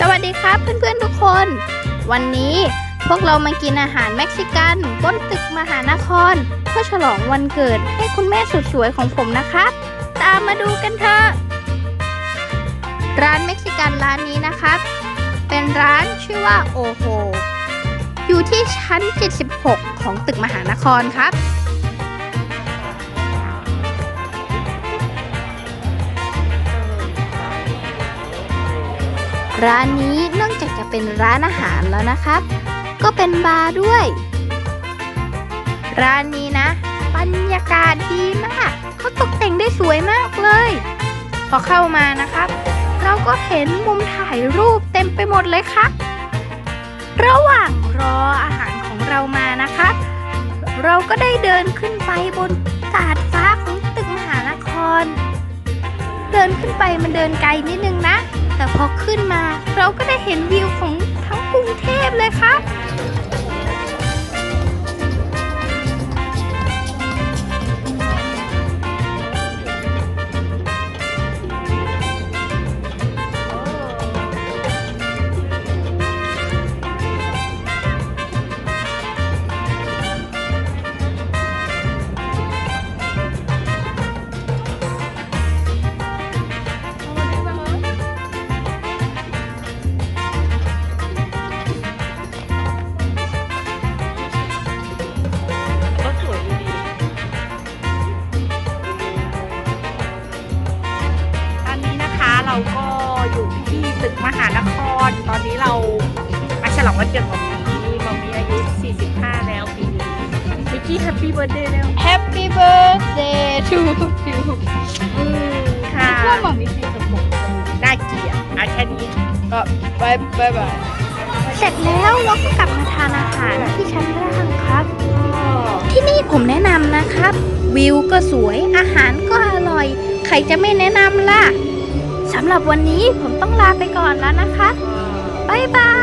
สวัสดีครับเพื่อนๆทุกคน วันนี้พวกเรามากินอาหารเม็กซิกันบนตึกมหานคร เพื่อฉลองวันเกิดให้คุณแม่สุดสวยของผมนะครับ ตามมาดูกันเถอะร้านเม็กซิกันร้านนี้นะครับ เป็นร้านชื่อว่าโอโฮอยู่ที่ชั้น 76 ของตึกมหานครครับ ร้านนี้นอกจากจะเป็นร้านอาหารแล้วนะครับ ก็เป็นบาร์ด้วย ร้านนี้นะ บรรยากาศดีมาก เขาตกแต่งได้สวยมากเลย พอเข้ามานะครับ เราก็เห็นมุมถ่ายรูปเต็มไปหมดเลยครับ ระหว่างรออาหารของเรามานะครับ เราก็ได้เดินขึ้นไปบนดาดฟ้าของตึกมหานคร เดินขึ้นไปมันเดินไกลนิดนึงนะ พอขึ้นมาเราก็ได้เห็นวิวของทั้งกรุงเทพเลยครับ ที่ตึกมหานคร ตอนนี้เรามาฉลองวันเกิดของมีของมีอายุ 45 แล้วปีนี้มิกกี้แฮปปี้เบิร์ดเดย์แล้ว Happy birthday to you อืมค่ะช่วงของมิสซี่สมบูรณ์น่าเกลียดอะแค่นี้ก็บายบายบายเสร็จแล้วเราก็กลับมาทานอาหารที่ชั้นล่างครับ ที่นี่ผมแนะนำนะครับ วิวก็สวยอาหารก็อร่อย ใครจะไม่แนะนำล่ะ สำหรับวันนี้ผมต้องลาไปก่อนแล้วนะคะ บ๊ายบาย